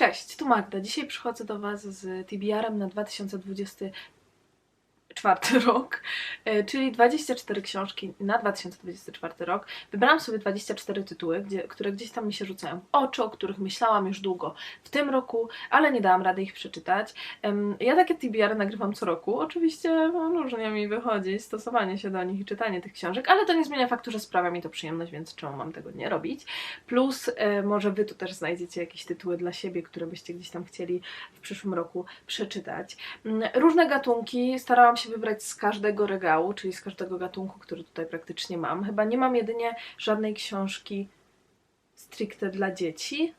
Cześć, tu Magda. Dzisiaj przychodzę do Was z TBR-em na 2024 rok, e, czyli 24 książki na 2024 rok. Wybrałam sobie 24 tytuły, gdzie, które gdzieś tam mi się rzucają w oczy, o których myślałam już długo w tym roku, ale nie dałam rady ich przeczytać. Ja takie TBR nagrywam co roku. Oczywiście no, różnie mi wychodzi stosowanie się do nich i czytanie tych książek, ale to nie zmienia faktu, że sprawia mi to przyjemność, więc czemu mam tego nie robić? Plus e, może Wy tu też znajdziecie jakieś tytuły dla siebie, które byście gdzieś tam chcieli w przyszłym roku przeczytać. Mm, Różne gatunki starałam się wybrać z każdego regału, czyli z każdego gatunku, który tutaj praktycznie mam. Chyba nie mam jedynie żadnej książki stricte dla dzieci,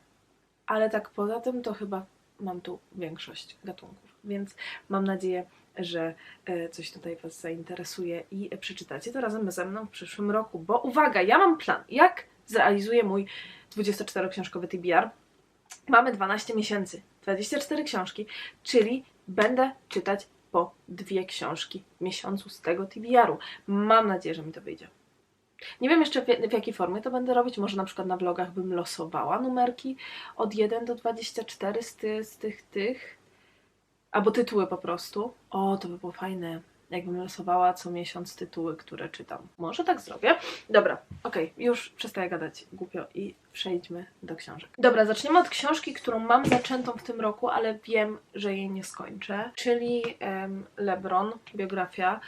ale tak poza tym to chyba mam tu większość gatunków, więc mam nadzieję, że e, coś tutaj Was zainteresuje i przeczytacie to razem ze mną w przyszłym roku, bo uwaga, ja mam plan, jak zrealizuję mój 24-książkowy TBR. Mamy 12 miesięcy, 24 książki, czyli będę czytać po dwie książki w miesiącu z tego TBR-u. Mam nadzieję, że mi to wyjdzie. Nie wiem jeszcze w, w jakiej formie to będę robić. Może na przykład na vlogach bym losowała numerki od 1 do 24 z, ty, z tych tych. Albo tytuły po prostu. O, to by było fajne. Jakbym losowała co miesiąc tytuły, które czytam. Może tak zrobię. Dobra, okej, już przestaję gadać głupio i przejdźmy do książek. Dobra, zaczniemy od książki, którą mam zaczętą w tym roku, ale wiem, że jej nie skończę. Czyli em, LeBron, biografia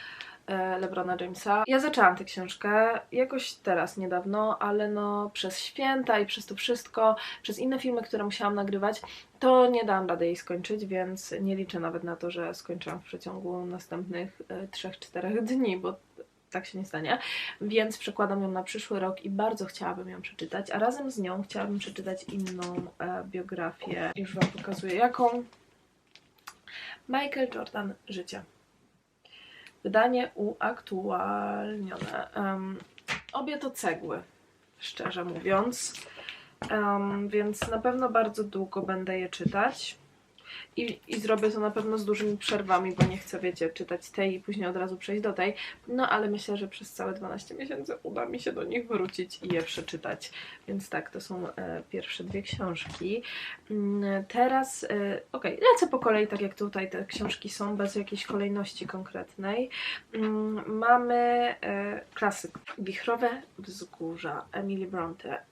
LeBrona Jamesa. Ja zaczęłam tę książkę jakoś teraz, niedawno, ale no przez święta i przez to wszystko, przez inne filmy, które musiałam nagrywać, to nie dałam rady jej skończyć, więc nie liczę nawet na to, że skończyłam w przeciągu następnych e, 3-4 dni, bo tak się nie stanie. Więc przekładam ją na przyszły rok i bardzo chciałabym ją przeczytać, a razem z nią chciałabym przeczytać inną e, biografię. Już Wam pokazuję jaką. Michael Jordan Życie. Wydanie uaktualnione. Em, obie to cegły, szczerze mówiąc. Em, więc na pewno bardzo długo będę je czytać. I, I zrobię to na pewno z dużymi przerwami, bo nie chcę, wiecie, czytać tej i później od razu przejść do tej. No ale myślę, że przez całe 12 miesięcy uda mi się do nich wrócić i je przeczytać. Więc tak, to są e, pierwsze dwie książki. Mm, Teraz, e, okej, lecę po kolei, tak jak tutaj te książki są, bez jakiejś kolejności konkretnej. Mm, Mamy e, klasyk Wichrowe Wzgórza Emily Bronte.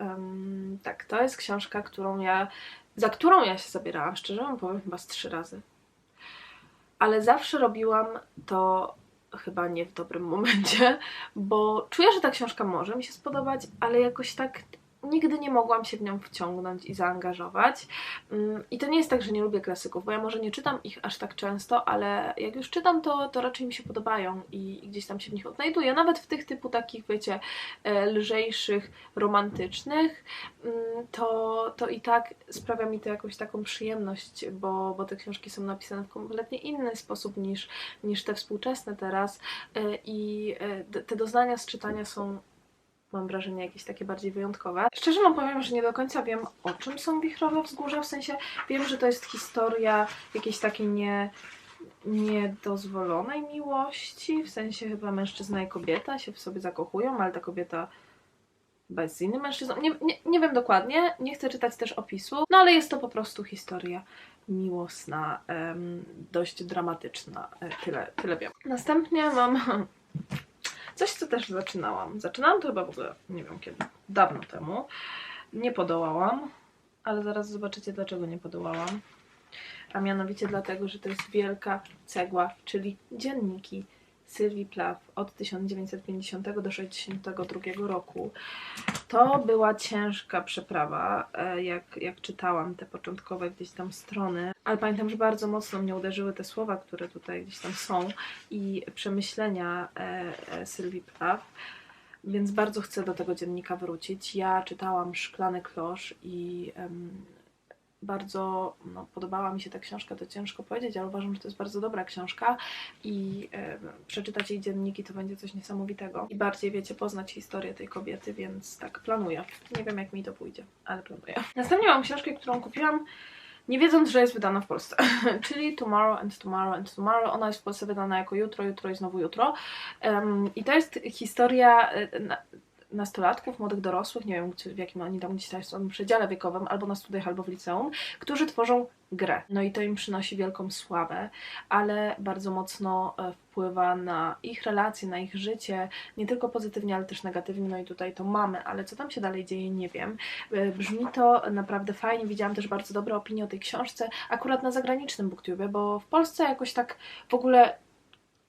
Tak, to jest książka, którą ja za którą ja się zabierałam, szczerze wam powiem, chyba z trzy razy. Ale zawsze robiłam to chyba nie w dobrym momencie, bo czuję, że ta książka może mi się spodobać, ale jakoś tak nigdy nie mogłam się w nią wciągnąć i zaangażować. Mm, I to nie jest tak, że nie lubię klasyków, bo ja może nie czytam ich aż tak często, ale jak już czytam, to, to raczej mi się podobają i, gdzieś tam się w nich odnajduję. Nawet w tych typu takich, wiecie, e, lżejszych, romantycznych, mm, to, to i tak sprawia mi to jakąś taką przyjemność, bo, bo te książki są napisane w kompletnie inny sposób niż, niż te współczesne teraz e, i e, te doznania z czytania są mam wrażenie, jakieś takie bardziej wyjątkowe. Szczerze wam powiem, że nie do końca wiem, o czym są wichrowe wzgórza, w sensie wiem, że to jest historia jakiejś takiej nie niedozwolonej miłości, w sensie chyba mężczyzna i kobieta się w sobie zakochują, ale ta kobieta chyba jest z innym mężczyzną. Nie, nie, nie wiem dokładnie, nie chcę czytać też opisu, no ale jest to po prostu historia miłosna, dość dramatyczna, e, tyle, tyle wiem. Następnie mam coś, co też zaczynałam. Zaczynałam to chyba w ogóle, nie wiem kiedy, dawno temu. Nie podołałam, ale zaraz zobaczycie, dlaczego nie podołałam. A mianowicie dlatego, że to jest wielka cegła, czyli dzienniki Sylwii Plath od 1950 do 1962 roku. To była ciężka przeprawa, e, jak, jak czytałam te początkowe gdzieś tam strony, ale pamiętam, że bardzo mocno mnie uderzyły te słowa, które tutaj gdzieś tam są i przemyślenia e, e, Sylwii Plath. Więc bardzo chcę do tego dziennika wrócić. Ja czytałam Szklany Klosz i em, bardzo no, podobała mi się ta książka, to ciężko powiedzieć, ale uważam, że to jest bardzo dobra książka i przeczytać jej dzienniki to będzie coś niesamowitego. I bardziej, wiecie, poznać historię tej kobiety, więc tak planuję. Nie wiem, jak mi to pójdzie, ale planuję. Następnie mam książkę, którą kupiłam nie wiedząc, że jest wydana w Polsce, czyli Tomorrow and Tomorrow and Tomorrow. Ona jest w Polsce wydana jako jutro, jutro i znowu jutro. Em, I to jest historia, e, na, nastolatków, młodych dorosłych, nie wiem w jakim oni tam gdzieś są przedziale wiekowym, albo na studiach, albo w liceum, którzy tworzą grę. No i to im przynosi wielką sławę, ale bardzo mocno e, wpływa na ich relacje, na ich życie, nie tylko pozytywnie, ale też negatywnie, no i tutaj to mamy, ale co tam się dalej dzieje, nie wiem. E, Brzmi to naprawdę fajnie, widziałam też bardzo dobre opinie o tej książce, akurat na zagranicznym booktube, bo w Polsce jakoś tak w ogóle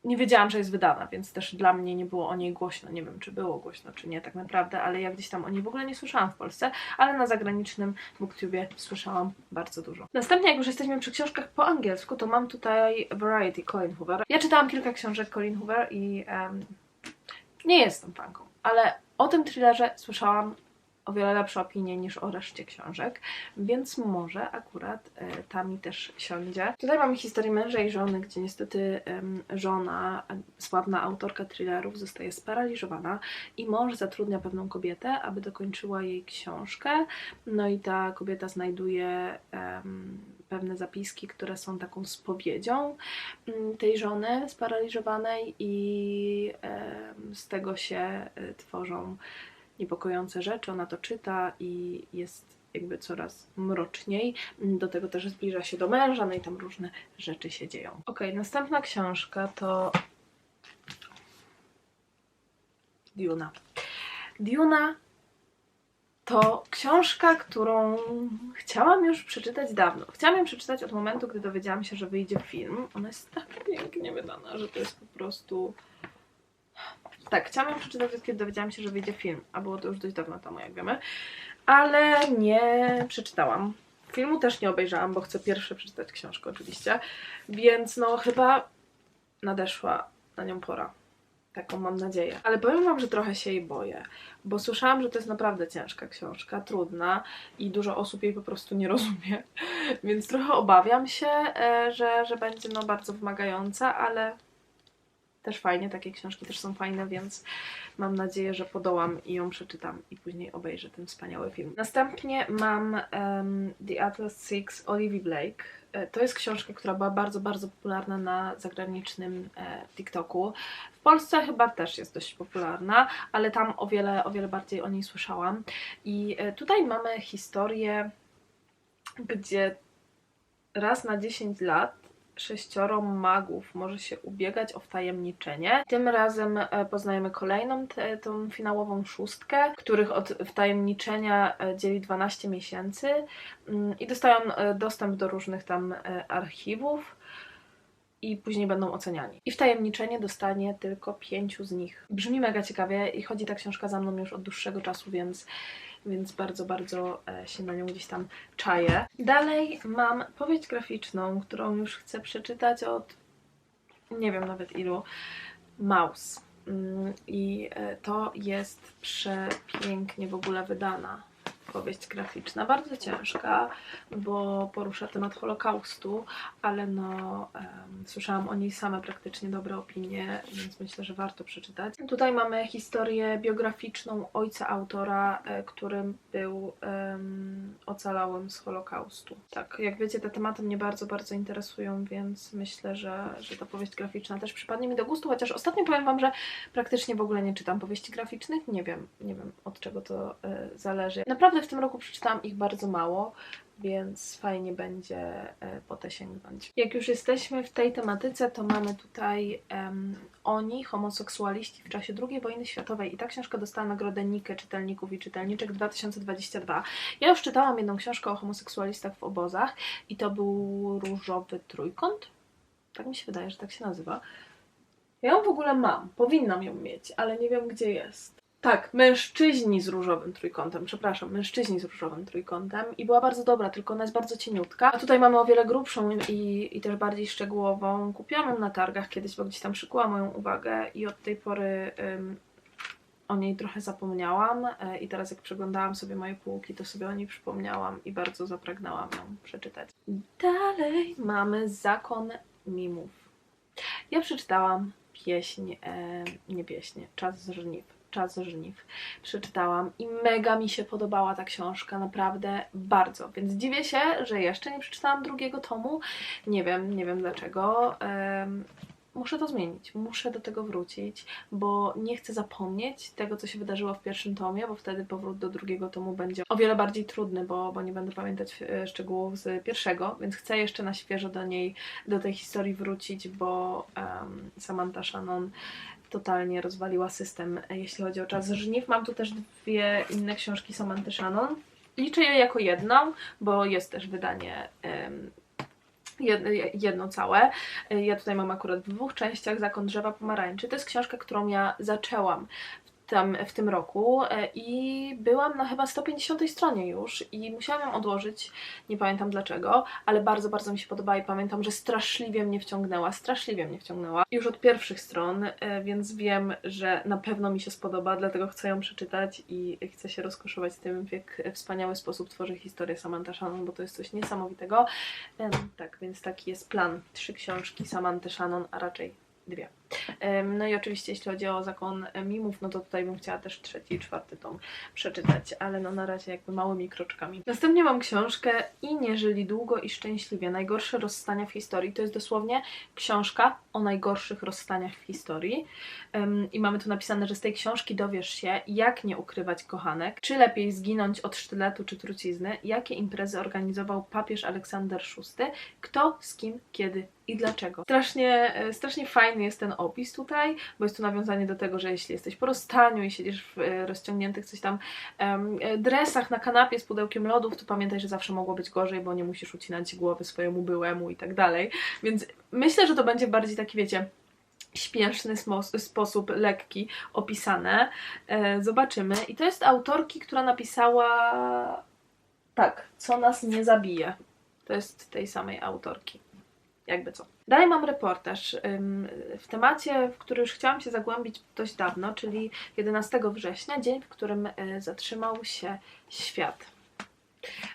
nie wiedziałam, że jest wydana, więc też dla mnie nie było o niej głośno. Nie wiem, czy było głośno, czy nie tak naprawdę, ale ja gdzieś tam o niej w ogóle nie słyszałam w Polsce, ale na zagranicznym booktubie słyszałam bardzo dużo. Następnie, jak już jesteśmy przy książkach po angielsku, to mam tutaj Variety Colin Hoover. Ja czytałam kilka książek Colin Hoover i em, nie jestem fanką, ale o tym thrillerze słyszałam o wiele lepsze opinie niż o reszcie książek, więc może akurat e, ta mi też siądzie. Tutaj mamy historię męża i żony, gdzie niestety żona, sławna autorka thrillerów, zostaje sparaliżowana i mąż zatrudnia pewną kobietę, aby dokończyła jej książkę. No i ta kobieta znajduje pewne zapiski, które są taką spowiedzią mm, tej żony sparaliżowanej i z tego się e, tworzą niepokojące rzeczy. Ona to czyta i jest jakby coraz mroczniej. Do tego też zbliża się do męża, no i tam różne rzeczy się dzieją. Okej, następna książka to Duna. Duna to książka, którą chciałam już przeczytać dawno. Chciałam ją przeczytać od momentu, gdy dowiedziałam się, że wyjdzie film. Ona jest tak pięknie wydana, że to jest po prostu... Tak, chciałam ją przeczytać, kiedy dowiedziałam się, że wyjdzie film, a było to już dość dawno temu, jak wiemy. Ale nie przeczytałam. Filmu też nie obejrzałam, bo chcę pierwsze przeczytać książkę oczywiście. Więc no chyba nadeszła na nią pora. Taką mam nadzieję. Ale powiem Wam, że trochę się jej boję, bo słyszałam, że to jest naprawdę ciężka książka, trudna i dużo osób jej po prostu nie rozumie. Więc trochę obawiam się, e, że, że będzie no bardzo wymagająca, ale też fajnie, takie książki też są fajne, więc mam nadzieję, że podołam i ją przeczytam i później obejrzę ten wspaniały film. Następnie mam em, The Atlas Six Olivia Blake. E, To jest książka, która była bardzo, bardzo popularna na zagranicznym e, TikToku. W Polsce chyba też jest dość popularna, ale tam o wiele, o wiele bardziej o niej słyszałam. I e, tutaj mamy historię, gdzie raz na 10 lat sześcioro magów może się ubiegać o wtajemniczenie. Tym razem e, poznajemy kolejną, tę- tą finałową szóstkę, których od wtajemniczenia e, dzieli 12 miesięcy mm, i dostają e, dostęp do różnych tam e, archiwów i później będą oceniani. I wtajemniczenie dostanie tylko pięciu z nich. Brzmi mega ciekawie i chodzi ta książka za mną już od dłuższego czasu, więc, więc bardzo, bardzo e, się na nią gdzieś tam czaję. Dalej mam powieść graficzną, którą już chcę przeczytać od nie wiem nawet ilu. Maus. Mm, I e, to jest przepięknie w ogóle wydana powieść graficzna. Bardzo ciężka, bo porusza temat Holokaustu, ale no em, słyszałam o niej same praktycznie dobre opinie, więc myślę, że warto przeczytać. Tutaj mamy historię biograficzną ojca autora, e, którym był em, ocalałym z Holokaustu. Tak, jak wiecie, te tematy mnie bardzo, bardzo interesują, więc myślę, że, że ta powieść graficzna też przypadnie mi do gustu, chociaż ostatnio powiem Wam, że praktycznie w ogóle nie czytam powieści graficznych. Nie wiem, nie wiem od czego to e, zależy. Naprawdę w tym roku przeczytałam ich bardzo mało, więc fajnie będzie e, po te sięgnąć. Jak już jesteśmy w tej tematyce, to mamy tutaj em, Oni, homoseksualiści w czasie II wojny światowej i ta książka dostała nagrodę Nike czytelników i czytelniczek 2022. Ja już czytałam jedną książkę o homoseksualistach w obozach i to był Różowy Trójkąt. Tak mi się wydaje, że tak się nazywa. Ja ją w ogóle mam, powinnam ją mieć, ale nie wiem gdzie jest. Tak, mężczyźni z różowym trójkątem, przepraszam, mężczyźni z różowym trójkątem i była bardzo dobra, tylko ona jest bardzo cieniutka. A tutaj mamy o wiele grubszą i, i też bardziej szczegółową. Kupiłam ją na targach kiedyś, bo gdzieś tam przykuła moją uwagę i od tej pory ym, o niej trochę zapomniałam e, i teraz jak przeglądałam sobie moje półki, to sobie o niej przypomniałam i bardzo zapragnęłam ją przeczytać. Dalej mamy Zakon Mimów. Ja przeczytałam pieśń, e, nie pieśń, Czas żniw. Czas żniw. Przeczytałam i mega mi się podobała ta książka, naprawdę bardzo. Więc dziwię się, że jeszcze nie przeczytałam drugiego tomu. Nie wiem, nie wiem dlaczego. Em, muszę to zmienić, muszę do tego wrócić, bo nie chcę zapomnieć tego, co się wydarzyło w pierwszym tomie, bo wtedy powrót do drugiego tomu będzie o wiele bardziej trudny, bo, bo nie będę pamiętać e, szczegółów z pierwszego, więc chcę jeszcze na świeżo do niej, do tej historii wrócić, bo um, Samantha Shannon totalnie rozwaliła system, e, jeśli chodzi o czas żniw. Mam tu też dwie inne książki Samantha Shannon. Liczę je jako jedną, bo jest też wydanie jedno całe. E, Ja tutaj mam akurat w dwóch częściach Zakon Drzewa Pomarańczy. To jest książka, którą ja zaczęłam w tym, w tym roku e, i byłam na chyba 150 stronie już i musiałam ją odłożyć, nie pamiętam dlaczego, ale bardzo, bardzo mi się podobała i pamiętam, że straszliwie mnie wciągnęła, straszliwie mnie wciągnęła już od pierwszych stron, e, więc wiem, że na pewno mi się spodoba, dlatego chcę ją przeczytać i chcę się rozkoszować tym, w jak wspaniały sposób tworzy historię Samantha Shannon, bo to jest coś niesamowitego. Tak, więc taki jest plan. Trzy książki Samantha Shannon, a raczej dwie. No i oczywiście jeśli chodzi o zakon mimów, no to tutaj bym chciała też trzeci i czwarty tom przeczytać, ale no na razie jakby małymi kroczkami. Następnie mam książkę I nie żyli długo i szczęśliwie. Najgorsze rozstania w historii. To jest dosłownie książka o najgorszych rozstaniach w historii. I mamy tu napisane, że z tej książki dowiesz się, jak nie ukrywać kochanek, czy lepiej zginąć od sztyletu czy trucizny, jakie imprezy organizował papież Aleksander VI, kto, z kim, kiedy i dlaczego. Strasznie, e, strasznie fajny jest ten tutaj, bo jest tu nawiązanie do tego, że jeśli jesteś po rozstaniu i siedzisz w e, rozciągniętych coś tam e, dresach na kanapie z pudełkiem lodów, to pamiętaj, że zawsze mogło być gorzej, bo nie musisz ucinać głowy swojemu byłemu i tak dalej. Więc myślę, że to będzie bardziej taki, wiecie, śpieszny sposób, lekki, opisane. E, zobaczymy. I to jest autorki, która napisała tak, co nas nie zabije. To jest tej samej autorki. Jakby co. Dalej mam reportaż w temacie, w który już chciałam się zagłębić dość dawno, czyli 11 września, dzień, w którym y, zatrzymał się świat.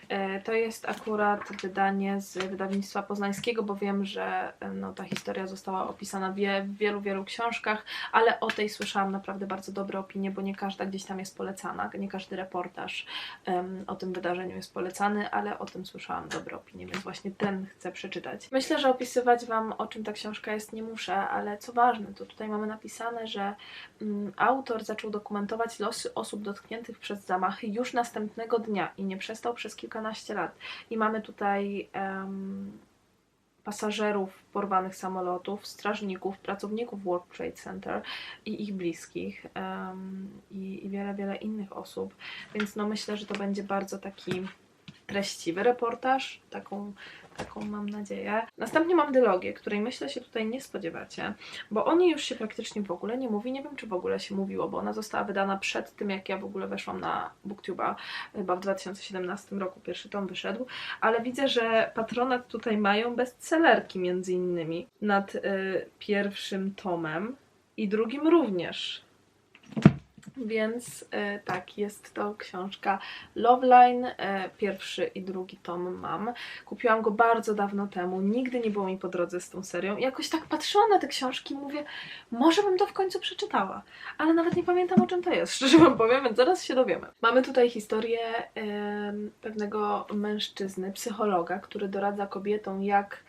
E, To jest akurat wydanie z wydawnictwa poznańskiego, bo wiem, że e, no, ta historia została opisana w wie- w wielu, wielu książkach, ale o tej słyszałam naprawdę bardzo dobre opinie, bo nie każda gdzieś tam jest polecana, nie każdy reportaż em, o tym wydarzeniu jest polecany, ale o tym słyszałam dobre opinie, więc właśnie ten chcę przeczytać. Myślę, że opisywać Wam, o czym ta książka jest, nie muszę, ale co ważne, to tutaj mamy napisane, że mm, autor zaczął dokumentować losy osób dotkniętych przez zamachy już następnego dnia i nie przestał przez kilkanaście lat. I mamy tutaj em, pasażerów porwanych samolotów, strażników, pracowników World Trade Center i ich bliskich em, i, i wiele, wiele innych osób. Więc no myślę, że to będzie bardzo taki treściwy reportaż, taką, taką mam nadzieję. Następnie mam dylogię, której myślę się tutaj nie spodziewacie, bo o niej już się praktycznie w ogóle nie mówi. Nie wiem, czy w ogóle się mówiło, bo ona została wydana przed tym, jak ja w ogóle weszłam na BookTube'a, chyba w 2017 roku pierwszy tom wyszedł, ale widzę, że patronat tutaj mają bestsellerki między innymi nad y, pierwszym tomem i drugim również. Więc e, tak, jest to książka Loveline. E, pierwszy i drugi tom mam. Kupiłam go bardzo dawno temu. Nigdy nie było mi po drodze z tą serią. I jakoś tak patrzyłam na te książki i mówię, może bym to w końcu przeczytała. Ale nawet nie pamiętam o czym to jest, szczerze wam powiem, więc zaraz się dowiemy. Mamy tutaj historię pewnego mężczyzny, psychologa, który doradza kobietom, jak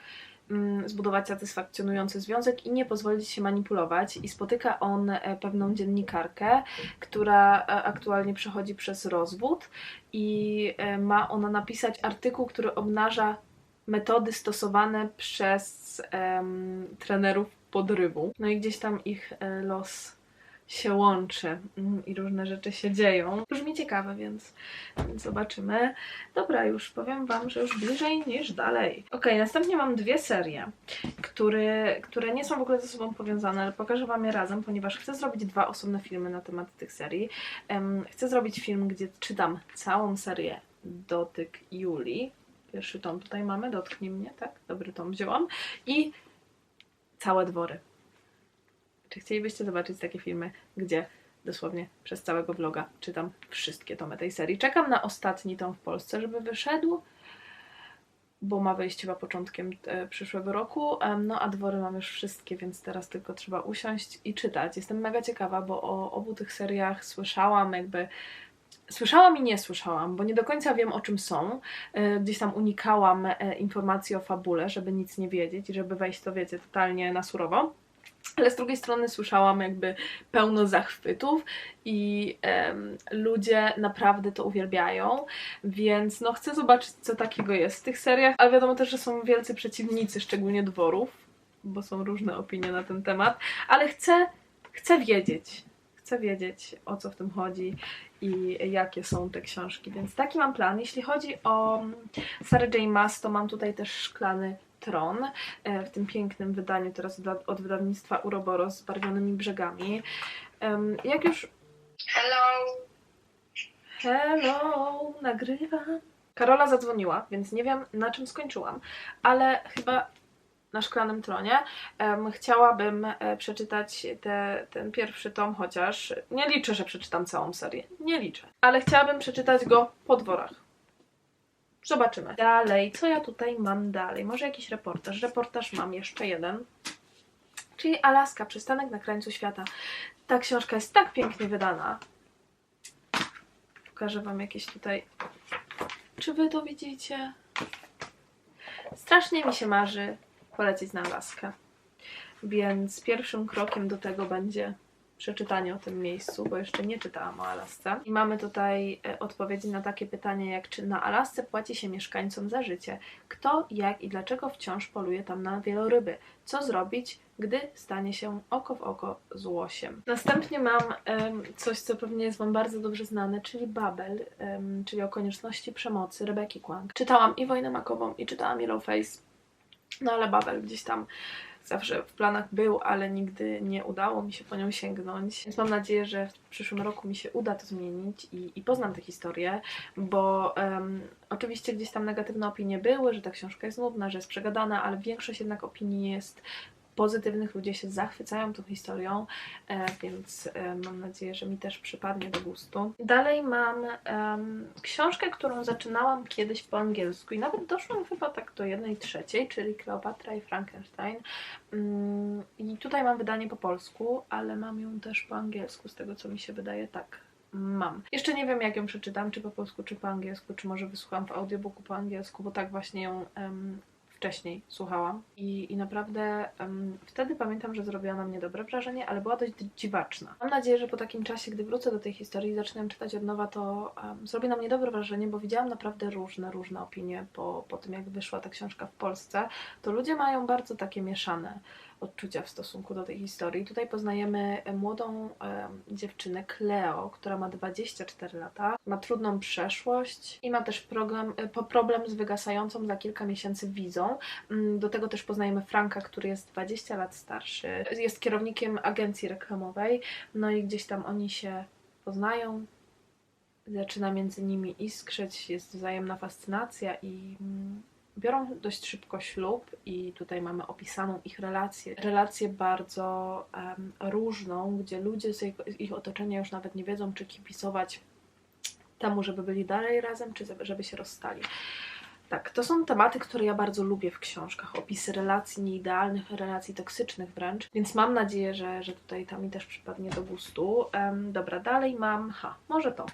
zbudować satysfakcjonujący związek i nie pozwolić się manipulować. I spotyka on e, pewną dziennikarkę, która e, aktualnie przechodzi przez rozwód i e, ma ona napisać artykuł, który obnaża metody stosowane przez em, trenerów podrywu. No i gdzieś tam ich los się łączy mm, i różne rzeczy się dzieją. Brzmi ciekawe, więc, zobaczymy. Dobra, już powiem Wam, że już bliżej niż dalej. Ok, następnie mam dwie serie, które, które nie są w ogóle ze sobą powiązane, ale pokażę Wam je razem, ponieważ chcę zrobić dwa osobne filmy na temat tych serii. Chcę zrobić film, gdzie czytam całą serię Dotyk Julii. Pierwszy tom tutaj mamy, Dotknij mnie, tak? Dobry tom wzięłam. I całe dwory. Czy chcielibyście zobaczyć takie filmy, gdzie dosłownie przez całego vloga czytam wszystkie tomy tej serii? Czekam na ostatni tom w Polsce, żeby wyszedł, bo ma wyjść chyba początkiem e, przyszłego roku. No a dwory mam już wszystkie, więc teraz tylko trzeba usiąść i czytać. Jestem mega ciekawa, bo o obu tych seriach słyszałam jakby Słyszałam i nie słyszałam, bo nie do końca wiem o czym są. E, Gdzieś tam unikałam e, informacji o fabule, żeby nic nie wiedzieć i żeby wejść to, wiecie, totalnie na surowo. Ale z drugiej strony słyszałam jakby pełno zachwytów i ludzie naprawdę to uwielbiają, więc no chcę zobaczyć co takiego jest w tych seriach, ale wiadomo też, że są wielcy przeciwnicy, szczególnie dworów, bo są różne opinie na ten temat, ale chcę, chcę wiedzieć, chcę wiedzieć o co w tym chodzi i jakie są te książki, więc taki mam plan. Jeśli chodzi o Sarah J. Maas, to mam tutaj też szklany Tron e, w tym pięknym wydaniu teraz od- wydawnictwa Uroboros z barwionymi brzegami. Jak już Hello. Hello, nagrywam. Karola zadzwoniła, więc nie wiem na czym skończyłam, ale chyba na szklanym tronie. Chciałabym e, przeczytać te, ten pierwszy tom, chociaż nie liczę, że przeczytam całą serię. Nie liczę. Ale chciałabym przeczytać go po dworach. Zobaczymy. Dalej, co ja tutaj mam dalej? Może jakiś reportaż? Reportaż mam jeszcze jeden. Czyli Alaska, przystanek na krańcu świata. Ta książka jest tak pięknie wydana. Pokażę Wam jakieś tutaj. Czy Wy to widzicie? Strasznie mi się marzy polecieć na Alaskę. Więc pierwszym krokiem do tego będzie przeczytanie o tym miejscu, bo jeszcze nie czytałam o Alasce. I mamy tutaj e, odpowiedzi na takie pytanie, jak czy na Alasce płaci się mieszkańcom za życie? Kto, jak i dlaczego wciąż poluje tam na wieloryby? Co zrobić, gdy stanie się oko w oko z łosiem? Następnie mam em, coś, co pewnie jest Wam bardzo dobrze znane, czyli Babel, em, czyli o konieczności przemocy Rebeki Kłang. Czytałam i Wojnę Makową, i czytałam Yellowface, no ale Babel gdzieś tam zawsze w planach był, ale nigdy nie udało mi się po nią sięgnąć. Więc mam nadzieję, że w przyszłym roku mi się uda to zmienić i, i poznam tę historię, bo em, oczywiście gdzieś tam negatywne opinie były, że ta książka jest nudna, że jest przegadana, ale większość jednak opinii jest pozytywnych, ludzie się zachwycają tą historią, e, więc e, mam nadzieję, że mi też przypadnie do gustu. Dalej mam em, książkę, którą zaczynałam kiedyś po angielsku i nawet doszłam chyba tak do jednej trzeciej, czyli Kleopatra i Frankenstein. Mm, I tutaj mam wydanie po polsku, ale mam ją też po angielsku, z tego co mi się wydaje, tak. Mam. Jeszcze nie wiem, jak ją przeczytam, czy po polsku, czy po angielsku, czy może wysłucham w audiobooku po angielsku, bo tak właśnie ją em, wcześniej słuchałam. I, i naprawdę em, wtedy pamiętam, że zrobiła na mnie dobre wrażenie, ale była dość dziwaczna. Mam nadzieję, że po takim czasie, gdy wrócę do tej historii i zacznę czytać od nowa, to em, zrobi na mnie dobre wrażenie, bo widziałam naprawdę różne, różne opinie po, po tym, jak wyszła ta książka w Polsce. To ludzie mają bardzo takie mieszane odczucia w stosunku do tej historii. Tutaj poznajemy e, młodą e, dziewczynę Cleo, która ma 24 lata, ma trudną przeszłość i ma też problem, e, problem z wygasającą za kilka miesięcy wizą. Mm, Do tego też poznajemy Franka, który jest 20 lat starszy, jest kierownikiem agencji reklamowej, no i gdzieś tam oni się poznają, zaczyna między nimi iskrzeć, jest wzajemna fascynacja i mm, biorą dość szybko ślub i tutaj mamy opisaną ich relację. Relację bardzo em, różną, gdzie ludzie z ich, ich otoczenia już nawet nie wiedzą, czy kibicować temu, żeby byli dalej razem, czy żeby się rozstali. Tak, to są tematy, które ja bardzo lubię w książkach. Opisy relacji nieidealnych, relacji toksycznych wręcz. Więc mam nadzieję, że, że tutaj to mi też przypadnie do gustu. Em, dobra, dalej mam. Ha, może to.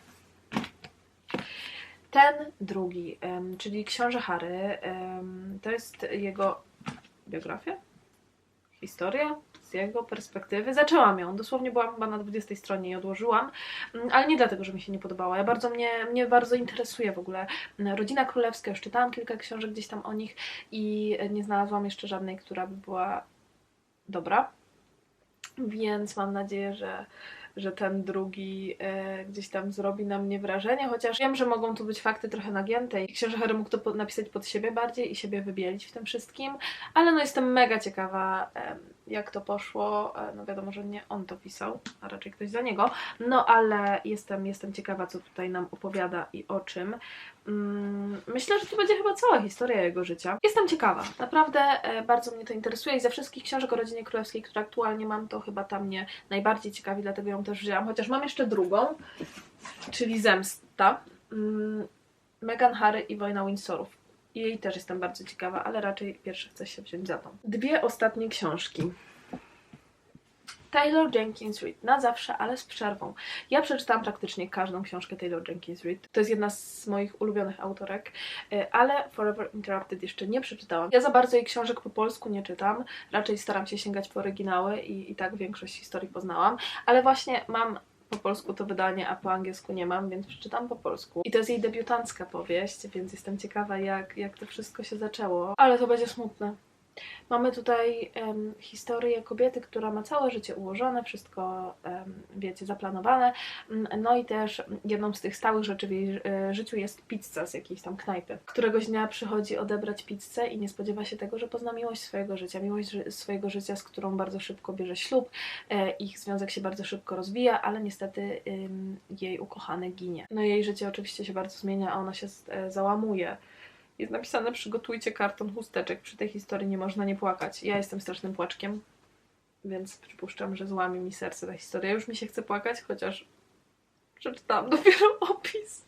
Ten drugi, czyli Książę Harry, to jest jego biografia? Historia? Z jego perspektywy. Zaczęłam ją, dosłownie byłam chyba na 20 stronie i odłożyłam, Mm, ale nie dlatego, że mi się nie podobała. Ja bardzo mnie, mnie bardzo interesuje w ogóle Rodzina Królewska. Już czytałam kilka książek gdzieś tam o nich i nie znalazłam jeszcze żadnej, która by była dobra. Więc mam nadzieję, że, że ten drugi e, gdzieś tam zrobi na mnie wrażenie, chociaż wiem, że mogą tu być fakty trochę nagięte i książę Harry mógł to po- napisać pod siebie bardziej i siebie wybielić w tym wszystkim, ale no jestem mega ciekawa, em, jak to poszło. E, No wiadomo, że nie on to pisał, a raczej ktoś za niego, no ale jestem, jestem ciekawa, co tutaj nam opowiada i o czym. Mm, Myślę, że to będzie chyba cała historia jego życia. Jestem ciekawa, naprawdę e, bardzo mnie to interesuje i ze wszystkich książek o rodzinie królewskiej, które aktualnie mam, to chyba ta mnie najbardziej ciekawi, dlatego ją też wzięłam, chociaż mam jeszcze drugą, czyli Zemsta. Mm, Meghan Harry i Wojna Windsorów. I jej też jestem bardzo ciekawa, ale raczej pierwsze chcę się wziąć za tą. Dwie ostatnie książki. Taylor Jenkins Reid, na zawsze, ale z przerwą. Ja przeczytałam praktycznie każdą książkę Taylor Jenkins Reid. To jest jedna z moich ulubionych autorek, y, ale Forever Interrupted jeszcze nie przeczytałam. Ja za bardzo jej książek po polsku nie czytam, raczej staram się sięgać po oryginały i, i tak większość historii poznałam, ale właśnie mam po polsku to wydanie, a po angielsku nie mam, więc przeczytam po polsku. I to jest jej debiutancka powieść, więc jestem ciekawa, jak, jak to wszystko się zaczęło. Ale to będzie smutne. Mamy tutaj em, historię kobiety, która ma całe życie ułożone, wszystko, em, wiecie, zaplanowane. Mm, No i też jedną z tych stałych rzeczy w jej e, życiu jest pizza z jakiejś tam knajpy. Któregoś dnia przychodzi odebrać pizzę i nie spodziewa się tego, że pozna miłość swojego życia. Miłość swojego życia, z którą bardzo szybko bierze ślub. E, Ich związek się bardzo szybko rozwija, ale niestety ym, jej ukochany ginie. No jej życie oczywiście się bardzo zmienia, a ona się e, załamuje. Jest napisane, przygotujcie karton chusteczek. Przy tej historii nie można nie płakać. Ja jestem strasznym płaczkiem, więc przypuszczam, że złamie mi serce ta historia. Już mi się chce płakać, chociaż przeczytałam dopiero opis.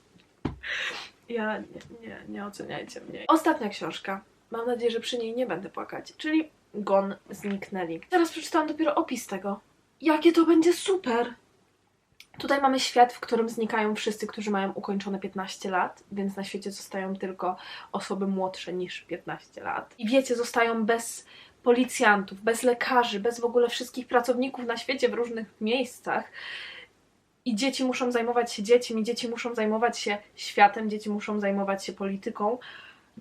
Ja nie, nie, nie oceniajcie mnie. Ostatnia książka. Mam nadzieję, że przy niej nie będę płakać, czyli Gon zniknęli. Teraz przeczytałam dopiero opis tego. Jakie to będzie super! Tutaj mamy świat, w którym znikają wszyscy, którzy mają ukończone 15 lat, więc na świecie zostają tylko osoby młodsze niż 15 lat. I wiecie, zostają bez policjantów, bez lekarzy, bez w ogóle wszystkich pracowników na świecie w różnych miejscach. I dzieci muszą zajmować się dziećmi, dzieci muszą zajmować się światem, dzieci muszą zajmować się polityką.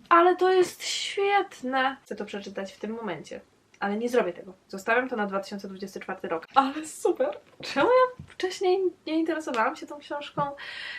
Ale to jest świetne! Chcę to przeczytać w tym momencie. Ale nie zrobię tego. Zostawiam to na 2024 rok. Ale super! Czemu ja wcześniej nie interesowałam się tą książką?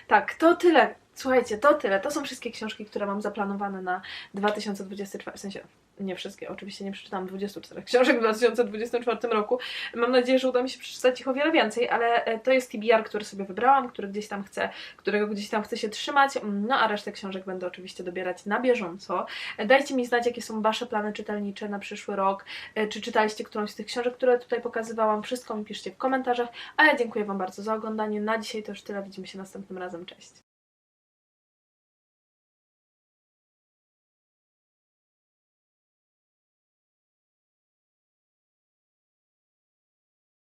Tak, to tyle. Słuchajcie, to tyle. To są wszystkie książki, które mam zaplanowane na 2024. W sensie, nie wszystkie, oczywiście nie przeczytałam 24 książek w 2024 roku. Mam nadzieję, że uda mi się przeczytać ich o wiele więcej, ale e, to jest TBR, który sobie wybrałam, który gdzieś tam chcę, którego gdzieś tam chcę się trzymać. No a resztę książek będę oczywiście dobierać na bieżąco. E, Dajcie mi znać, jakie są Wasze plany czytelnicze na przyszły rok. E, Czy czytaliście którąś z tych książek, które tutaj pokazywałam? Wszystko mi piszcie w komentarzach. A ja dziękuję Wam bardzo za oglądanie. Na dzisiaj to już tyle. Widzimy się następnym razem. Cześć.